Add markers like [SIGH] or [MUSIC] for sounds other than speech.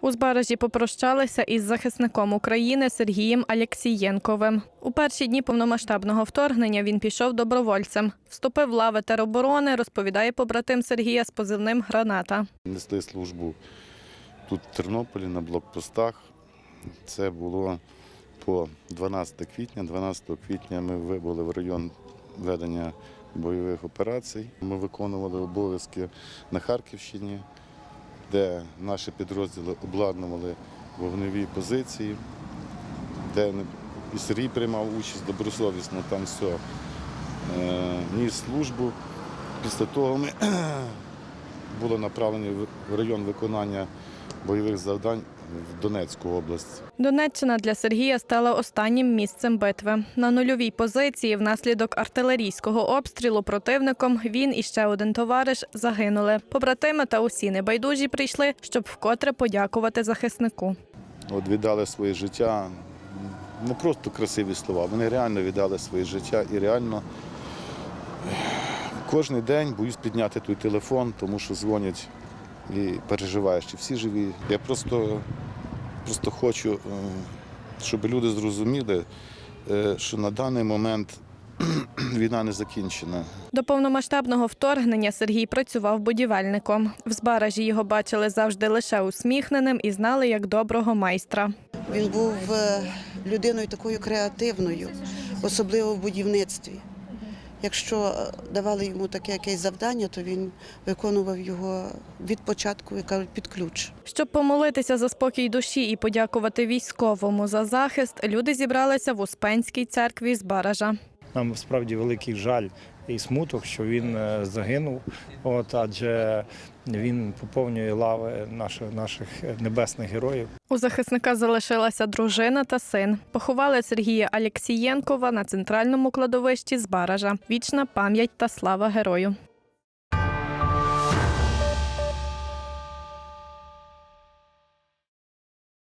У Збаражі попрощалися із захисником України Сергієм Алєксієнковим. У перші дні повномасштабного вторгнення він пішов добровольцем. Вступив в лави тероборони, розповідає побратим Сергія з позивним Граната. Несли службу тут в Тернополі на блокпостах. Це було по 12 квітня. 12 квітня ми вибули в район ведення бойових операцій. Ми виконували обов'язки на Харківщині, де наші підрозділи обладнували вогневі позиції, де і Сергій приймав участь добросовісно, там все ніс службу. Після того ми було направлені в район виконання бойових завдань в Донецьку область. Донеччина для Сергія стала останнім місцем битви. На нульовій позиції внаслідок артилерійського обстрілу противником він і ще один товариш загинули. Побратими та усі небайдужі прийшли, щоб вкотре подякувати захиснику. От віддали своє життя, не просто красиві слова, вони реально віддали своє життя і реально кожен день боюсь підняти той телефон, тому що дзвонять і переживаєш, чи всі живі. Я просто, просто хочу, е, щоб люди зрозуміли, е, що на даний момент [CLEARS THROAT] війна не закінчена. До повномасштабного вторгнення Сергій працював будівельником. В Збаражі його бачили завжди лише усміхненим і знали як доброго майстра. Він був е, людиною такою креативною, особливо в будівництві. Якщо е, давали йому таке якесь завдання, то він виконував його від початку, як кажуть, під ключ. Щоб помолитися за спокій душі і подякувати військовому за захист, люди зібралися в Успенській церкві Збаража. Нам справді великий жаль і смуток, що він е, загинув. От адже він поповнює лави наших наших небесних героїв. У захисника залишилася дружина та син. Поховали Сергія Алєксієнкова на центральному кладовищі з Баража. Вічна пам'ять та слава герою.